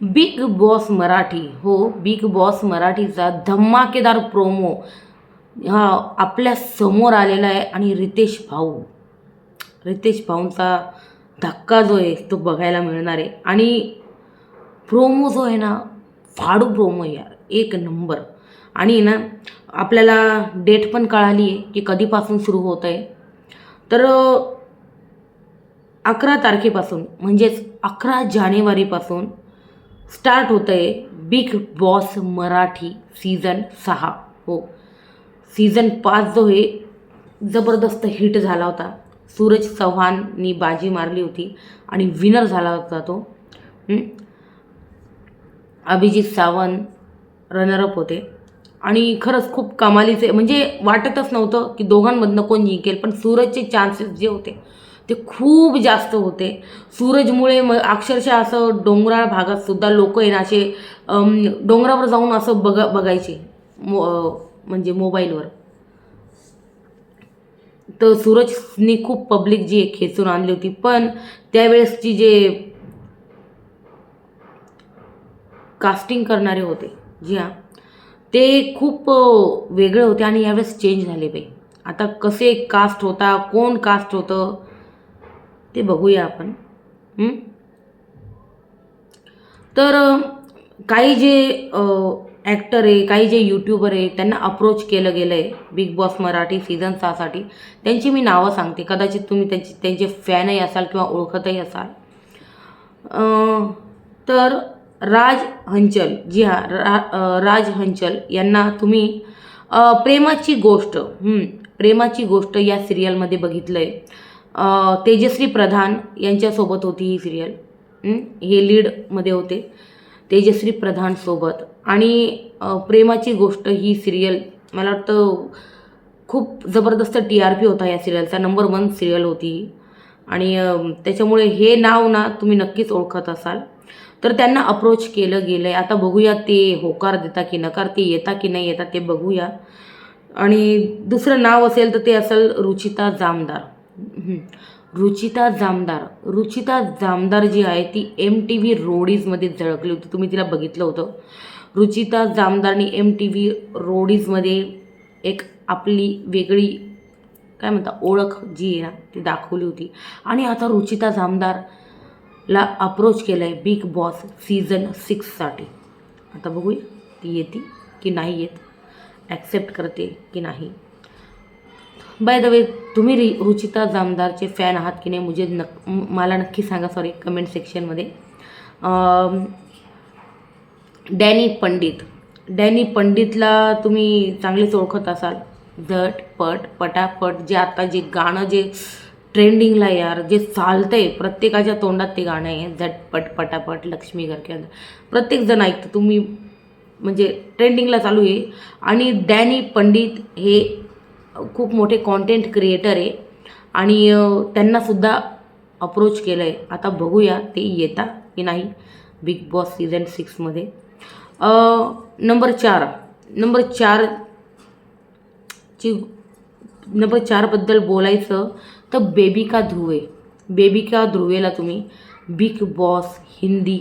Big Boss Marathi. हो big boss मराठीचा धमाकेदार प्रोमो हा आपल्यासमोर आलेला आहे आणि रितेश भाऊ. रितेश भाऊंचा धक्का जो आहे तो बघायला मिळणार आहे. आणि प्रोमो जो आहे ना फाडू प्रोमो यार. एक नंबर. आणि ना आपल्याला डेट पण कळाली आहे की कधीपासून सुरू होत आहे. तर अकरा तारखेपासून म्हणजेच अकरा जानेवारीपासून स्टार्ट होतं आहे बिग बॉस मराठी सीझन सहा. हो. सीझन पाच जो आहे जबरदस्त हिट झाला होता. सूरज चव्हाणनी बाजी मारली होती आणि विनर झाला होता तो. अभिजित सावंत रनरअप होते. आणि खरंच खूप कमालीचे म्हणजे वाटतच नव्हतं की दोघांमधनं कोण जिंकेल पण सूरजचे चान्सेस जे होते ते खूप जास्त होते. सूरजमुळे म अक्षरशः असं डोंगराळ भागात सुद्धा लोक आहे ना असे डोंगरावर जाऊन असं बघा बघायचे मो म्हणजे मोबाईलवर. तर सूरजनी खूप पब्लिक जी खेचून आणली होती. पण त्यावेळेसची जे कास्टिंग करणारे होते जी हां ते खूप वेगळे होते आणि यावेळेस चेंज झाले बाई. आता कसे कास्ट होता कोण कास्ट होतं ते बघूया आपण. तर काही जे ॲक्टर आहे काही जे यूट्यूबर आहे त्यांना अप्रोच केलं गेलं आहे बिग बॉस मराठी सीझन सहासाठी त्यांची मी नावं सांगते. कदाचित तुम्ही त्यांची त्यांचे फॅनही असाल किंवा ओळखतही असाल. तर राज हंचल जी हा रा राज हंचल यांना तुम्ही प्रेमाची गोष्ट प्रेमाची गोष्ट या सिरियलमध्ये बघितलं आहे तेजश्री प्रधान यांच्यासोबत होती ही सिरियल हे? लीडमध्ये होते. तेजश्री प्रधानसोबत आणि प्रेमाची गोष्ट ही सिरियल मला वाटतं खूप जबरदस्त टी आर पी होता या सिरियलचा नंबर वन सिरियल होती आणि त्याच्यामुळे हे नाव ना तुम्ही नक्कीच ओळखत असाल. तर त्यांना अप्रोच केलं गेलं आहे आता बघूया ते होकार देता की नकार ते येता की नाही येता ते बघूया. आणि दुसरं नाव असेल तर ते असेल रुचिता जामदार. रुचिता जामदार. रुचिता जामदार जी आहे ती एम टी व्ही रोडीजमध्ये झळकली होती. तुम्ही तिला बघितलं होतं. रुचिता जामदारनी एम टी व्ही रोडीजमध्ये एक आपली वेगळी काय म्हणता ओळख जी आहे ना ती दाखवली होती. आणि आता रुचिता जामदारला अप्रोच केलं आहे बिग बॉस सीझन सिक्ससाठी आता बघूया ती येते की नाही येत ॲक्सेप्ट करते की नाही. बाय द वे तुम्ही रि रुचिता जामदारचे फॅन आहात की नाही मुझे नक मला नक्की सांगा सॉरी कमेंट सेक्शनमध्ये डॅनी पंडित. डॅनी पंडितला तुम्ही चांगलेच ओळखत असाल. झट पट पटापट जे आता जे गाणं जे ट्रेंडिंगला यार जे चालतंय प्रत्येकाच्या तोंडात ते गाणं आहे. झटपट पटापट लक्ष्मी घर के अंदर प्रत्येकजण ऐकतं. तुम्ही म्हणजे ट्रेंडिंगला चालू आहे. आणि डॅनी पंडित हे खूप मोठे कॉन्टेंट क्रिएटर आहे. आणि त्यांनासुद्धा अप्रोच केलं आहे आता बघूया ते येता की नाही बिग बॉस सीझन सिक्समध्ये नंबर चार. नंबर चार ची नंबर चारबद्दल बोलायचं तर बेबिका ध्रुवे. बेबिका ध्रुवेला तुम्ही बिग बॉस हिंदी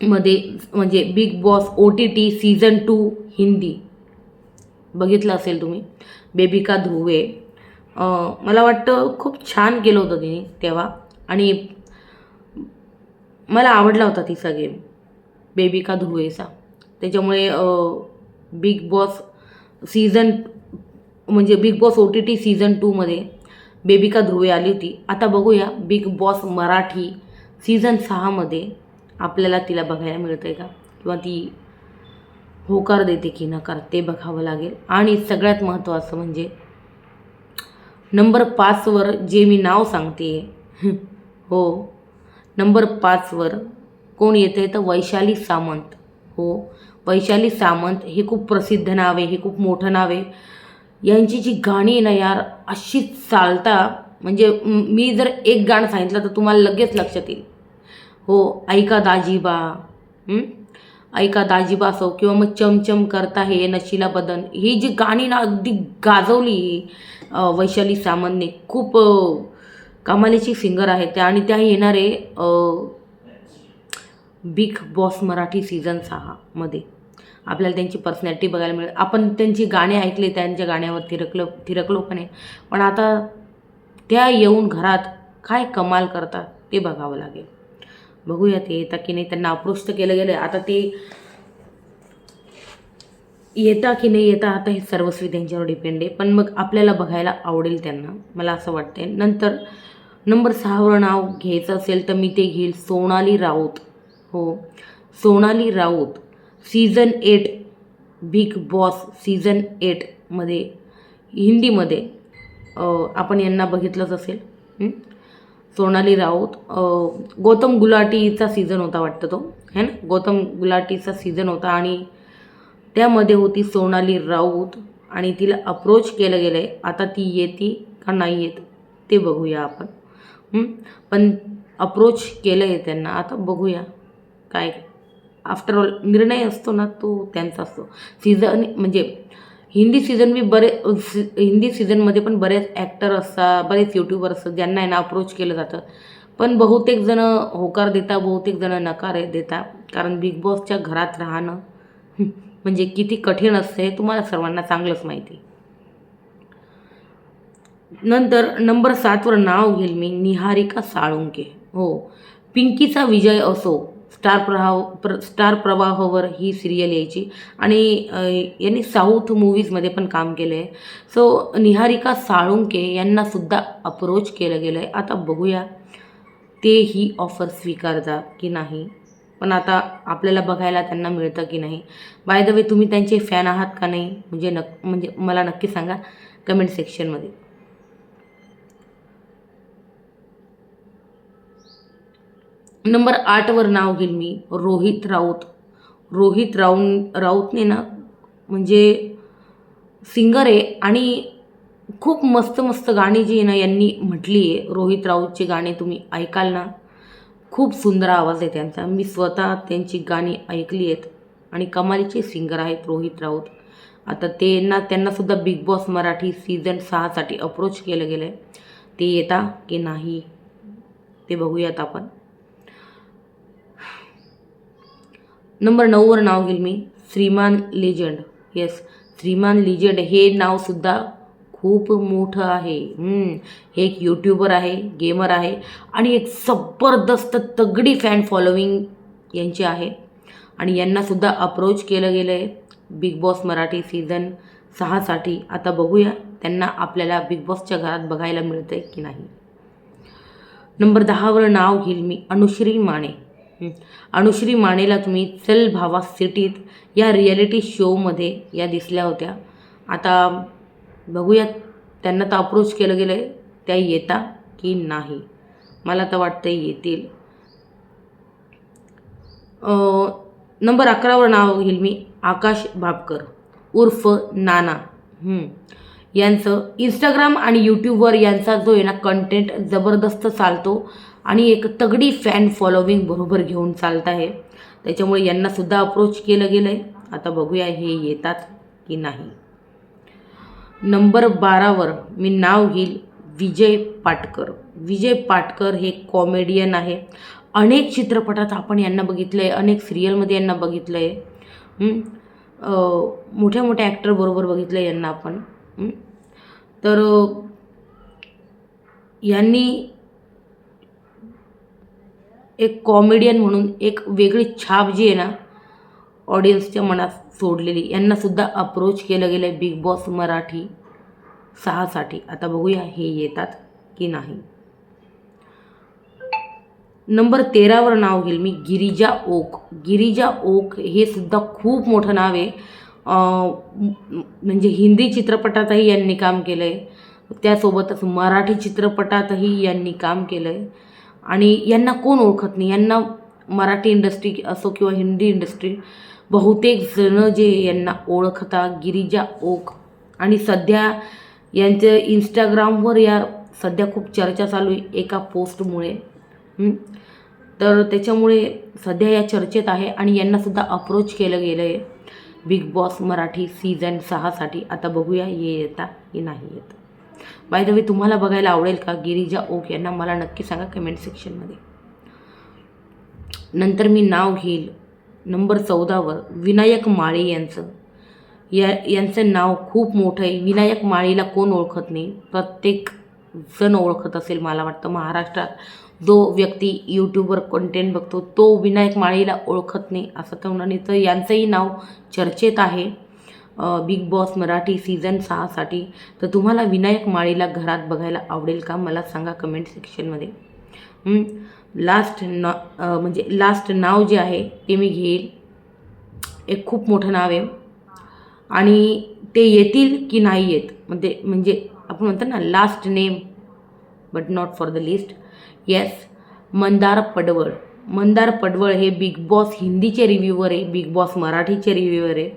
मध्ये म्हणजे Big Boss O T T season two Hindi बघितलं असेल तुम्ही. बेबिका धुवे. मला वाटतं खूप छान केलं होतं तिने तेव्हा. आणि मला आवडला होता तिचा गेम बेबिका ध्रुवेचा त्याच्यामुळे बिग बॉस सीझन म्हणजे Bigg Boss O T T season टूमध्ये बेबिका ध्रुवे आली होती. आता बघूया बिग बॉस मराठी सीझन सहामध्ये आपल्याला तिला बघायला मिळतं आहे का? किंवा ती होकार देते की नकार ते बघावं लागेल. आणि सगळ्यात महत्त्वाचं म्हणजे नंबर पाचवर जे मी नाव सांगते हो नंबर पाचवर कोण येतं आहे तर वैशाली सामंत हो. वैशाली सामंत हे खूप प्रसिद्ध नाव आहे हे खूप मोठं नाव आहे. यांची जी गाणी आहे ना यार अशी चालता म्हणजे मी जर एक गाणं सांगितलं तर तुम्हाला लगेच लक्षात येईल. हो ऐका दाजीबा ऐका दाजीबा असो किंवा मग चमचम करता हे नशिला बदन. ही जी गाणी ना अगदी गाजवली वैशाली सामंतने खूप कमालीची सिंगर आहे त्या. आणि त्या येणारे बिग बॉस मराठी सीझन सहामध्ये आपल्याला त्यांची पर्सनॅलिटी बघायला मिळेल. आपण त्यांची गाणी ऐकले त्यांच्या गाण्यावर थिरकलो थिरकलो पण आहे. पण आता त्या येऊन घरात काय कमाल करतात ते बघावं लागेल. बघूया ते येता की नाही. त्यांना अप्रोच तर केलं गेलं आता ते येता की नाही येता आता हे सर्वस्वी त्यांच्यावर डिपेंड आहे. पण मग आपल्याला बघायला आवडेल त्यांना. मला असं वाटतंय. नंतर नंबर सहावर नाव घ्यायचं असेल तर मी ते घेईल. सोनाली राऊत. हो. Sonali Raut. Season eight Bigg Boss season एटमध्ये हिंदीमध्ये आपण यांना बघितलंच असेल. सोनाली राऊत गौतम गुलाटीचा सीझन होता वाटतं तो है ना? गौतम गुलाटीचा सीझन होता आणि त्यामध्ये होती सोनाली राऊत आणि तिला अप्रोच केलं गेलं आहे आता ती येते का नाही येत ते बघूया आपण. पण अप्रोच केलं आहे त्यांना. आता बघूया काय आफ्टर ऑल निर्णय असतो ना तो त्यांचा असतो. सीझन म्हणजे हिंदी सीझन मी बरे सी- हिंदी सीझनमध्ये पण बरेच ॲक्टर असतात बरेच यूट्यूबर असतात ज्यांना आहे ना अप्रोच केलं जातं. पण बहुतेक जणं होकार देता बहुतेक जणं नकार देता कारण बिग बॉसच्या घरात राहणं म्हणजे किती कठीण असते हे तुम्हाला सर्वांना चांगलंच माहिती. नंतर नंबर सातवर नाव घेईल मी निहारिका साळुंके. हो. पिंकीचा विजय असो स्टार प्रभाव प्र स्टार प्रवाहावर ही सिरियल यायची. आणि यांनी साऊथ मूवीजमध्ये पण काम केलं आहे सो निहारिका साळुंके यांनासुद्धा अप्रोच केलं गेलं आहे आता बघूया ते ही ऑफर स्वीकारतात की नाही? पण आता आपल्याला बघायला त्यांना मिळतं की नाही? बाय द वे तुम्ही त्यांचे फॅन आहात का नाही? म्हणजे नक म्हणजे मला नक्की सांगा कमेंट सेक्शनमध्ये नंबर आठवर नाव घेईन मी रोहित राऊत. रोहित राऊन राऊतने ना म्हणजे सिंगर आहे आणि खूप मस्त मस्त गाणी जी आहे ना यांनी म्हटली आहे. रोहित राऊतची गाणी तुम्ही ऐकाल ना खूप सुंदर आवाज आहे त्यांचा. मी स्वतः त्यांची गाणी ऐकली आहेत आणि कमालीचे सिंगर आहेत रोहित राऊत. आता ते ना त्यांनासुद्धा बिग बॉस मराठी सीझन सहासाठी अप्रोच केलं गेलं आहे ते येता की नाही ते बघूयात आपण. नंबर नऊवर नाव घेईल मी. Shriman legend yes Shriman legend हे नावसुद्धा खूप मोठं आहे. हे एक यूट्यूबर आहे गेमर आहे आणि एक जबरदस्त तगडी फॅन फॉलोविंग यांची आहे. आणि यांनासुद्धा अप्रोच केलं गेलं आहे बिग बॉस मराठी सीझन सहासाठी आता बघूया त्यांना आपल्याला बिग बॉसच्या घरात बघायला मिळतं आहे की नाही. नंबर दहावर नाव घेईल मी. अनुश्री माने. अनुश्री मानेला तुम्ही चल भावा सिटीत या रियालिटी शोमध्ये या दिसल्या होत्या. आता बघूयात त्यांना तर अप्रोच केलं गेलं आहे त्या येता की नाही? मला तर वाटतं येतील. नंबर अकरावर नाव घेईल मी आकाश भापकर उर्फ नाना. यांचं इंस्टाग्राम आणि यूट्यूबवर यांचा जो आहे ना कंटेंट जबरदस्त चालतो. आणि एक तगडी फॅन फॉलोविंग बरोबर घेऊन चालत आहे. त्याच्यामुळे यांनासुद्धा अप्रोच केलं गेलं आहे आता बघूया हे येतात की नाही. नंबर बारावर मी नाव घेईल विजय पाटकर. विजय पाटकर हे कॉमेडियन आहे. अनेक चित्रपटात आपण यांना बघितलं आहे अनेक सिरियलमध्ये यांना बघितलं आहे मोठ्या मोठ्या ॲक्टरबरोबर बघितलं आहे यांना आपण. तर यांनी एक कॉमेडियन म्हणून एक वेगळी छाप जी आहे ना ऑडियन्सच्या मनात सोडलेली. यांनासुद्धा अप्रोच केलं गेलं आहे बिग बॉस मराठी सहासाठी. आता बघूया हे येतात की नाही. नंबर तेरावर नाव घेईल मी गिरिजा ओक. गिरिजा ओक हे सुद्धा खूप मोठं नाव आहे. म्हणजे हिंदी चित्रपटातही यांनी काम केलं आहे त्यासोबतच मराठी चित्रपटातही यांनी काम केलं आहे आणि यांना कोण ओळखत नाही? यांना मराठी इंडस्ट्री असो किंवा हिंदी इंडस्ट्री बहुतेक जणं जे यांना ओळखता गिरिजा ओक. आणि सध्या यांचं इंस्टाग्रामवर या सध्या खूप चर्चा चालू आहे एका पोस्टमुळे. तर त्याच्यामुळे सध्या या चर्चेत आहे आणि यांनासुद्धा अप्रोच केलं गेलं आहे बिग बॉस मराठी सीझन सहासाठी. आता बघूया ये येता की नाही येतं. बाय द वे तुम्हाला बघायला आवडेल का? गिरिजा ओक यांना मला नक्की सांगा कमेंट सेक्शनमध्ये नंतर मी नाव घेईल. नंबर चौदावर विनायक माळी यांचं. या यांचं नाव खूप मोठं आहे. विनायक माळीला कोण ओळखत नाही? प्रत्येक जण ओळखत असेल मला वाटतं. महाराष्ट्रात जो व्यक्ती यूट्यूबवर कंटेंट बघतो तो विनायक माळीला ओळखत नाही असं तर म्हणून तर यांचंही नाव चर्चेत आहे. बिग बॉस मराठी सीझन सहासाठी. तर तुम्हाला विनायक माळीला घरात बघायला आवडेल का? मला सांगा कमेंट सेक्शनमध्ये लास्ट ना म्हणजे लास्ट नाव जे आहे ते मी घेईल. एक खूप मोठं नाव आहे. आणि ते येतील की नाही येत? म्हणजे म्हणजे आपण म्हणतो ना last name but not for the list yes Mandar Padwal. Mandar Padwal हे बिग बॉस हिंदीचे रिव्ह्यूवर आहे बिग बॉस मराठीचे रिव्ह्यूवर आहे.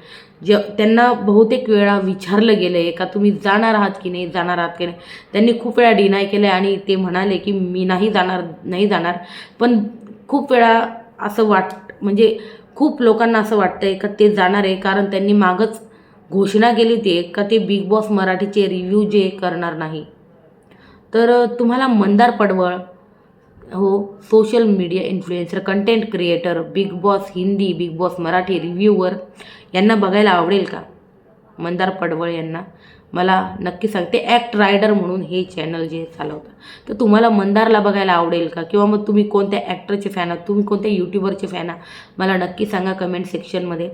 ज त्यांना बहुतेक वेळा विचारलं गेलं आहे का तुम्ही जाणार आहात की नाही जाणार आहात की नाही? त्यांनी खूप वेळा डिनाय केलं आहे आणि ते म्हणाले की मी नाही जाणार नाही जाणार. पण खूप वेळा असं वाट म्हणजे खूप लोकांना असं वाटतं आहे का ते जाणार आहे कारण त्यांनी मागच घोषणा केली होती का ते बिग बॉस मराठीचे रिव्ह्यू जे करणार नाही. तर तुम्हाला मंदार पडवळ हो social media influencer content creator Bigg Boss Hindi Bigg Boss Marathi reviewer यांना बघायला आवडेल का? मंदार पडवळ यांना. मला नक्की सांगते ॲक्ट रायडर म्हणून हे चॅनल जे चालवतं तर तुम्हाला मंदारला बघायला आवडेल का? किंवा मग तुम्ही कोणत्या ॲक्टरचे फॅन आहात? तुम्ही कोणत्या यूट्यूबरचे फॅन आहात? मला नक्की सांगा कमेंट सेक्शनमध्ये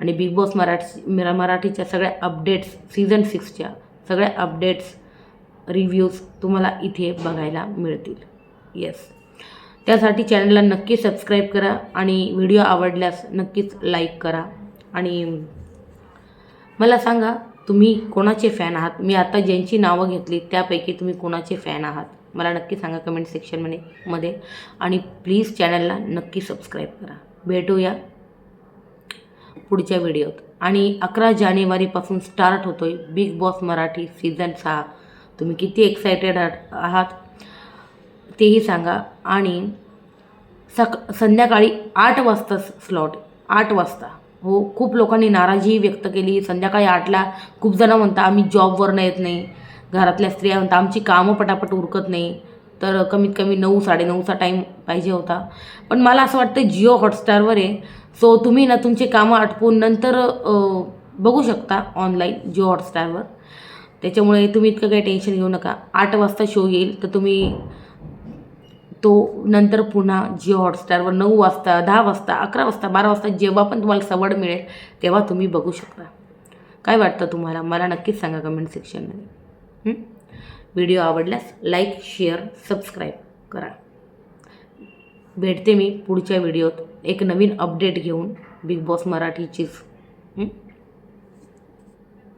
आणि बिग बॉस मराठी मरा- मराठीच्या सगळ्या अपडेट्स सीझन सिक्सच्या सगळ्या अपडेट्स रिव्ह्यूज तुम्हाला इथे बघायला मिळतील. येस त्यासाठी चॅनलला नक्की सबस्क्राईब करा आणि व्हिडिओ आवडल्यास नक्कीच लाईक करा. आणि मला सांगा तुम्ही कोणाचे फॅन आहात? मी आता ज्यांची नावं घेतली त्यापैकी तुम्ही कोणाचे फॅन आहात? मला नक्की सांगा कमेंट सेक्शनमध्ये मध्ये आणि प्लीज चॅनलला नक्की सबस्क्राईब करा. भेटूया पुढच्या व्हिडिओत आणि अकरा जानेवारीपासून स्टार्ट होतो आहे बिग बॉस मराठी सीझन सहा. तुम्ही किती एक्सायटेड आहात? तेही सांगा. आणि सक संध्याकाळी आठ वाजता स्लॉट आठ वाजता. हो खूप लोकांनी नाराजीही व्यक्त केली. संध्याकाळी आठला खूप जणं म्हणता आम्ही जॉबवरनं येत नाही. घरातल्या स्त्रिया म्हणता आमची कामं पटापट उरकत नाही. तर कमीत कमी नऊ साडेनऊचा टाईम पाहिजे होता. पण मला असं वाटतं जिओ हॉटस्टारवर आहे. सो तुम्ही ना तुमचे कामं आटपून नंतर बघू शकता ऑनलाईन जिओ हॉटस्टारवर त्याच्यामुळे तुम्ही इतकं काही टेन्शन घेऊ नका. आठ वाजता शो येईल. तर तुम्ही तो नंतर पुन्हा जिओ हॉटस्टारवर नऊ वाजता दहा वाजता अकरा वाजता बारा वाजता जेव्हा पण तुम्हाला सवड मिळेल तेव्हा तुम्ही बघू शकता. काय वाटतं तुम्हाला? मला नक्कीच सांगा कमेंट सेक्शनमध्ये व्हिडिओ आवडल्यास लाईक शेअर सबस्क्राईब करा. भेटते मी पुढच्या व्हिडिओत एक नवीन अपडेट घेऊन बिग बॉस मराठीचीच.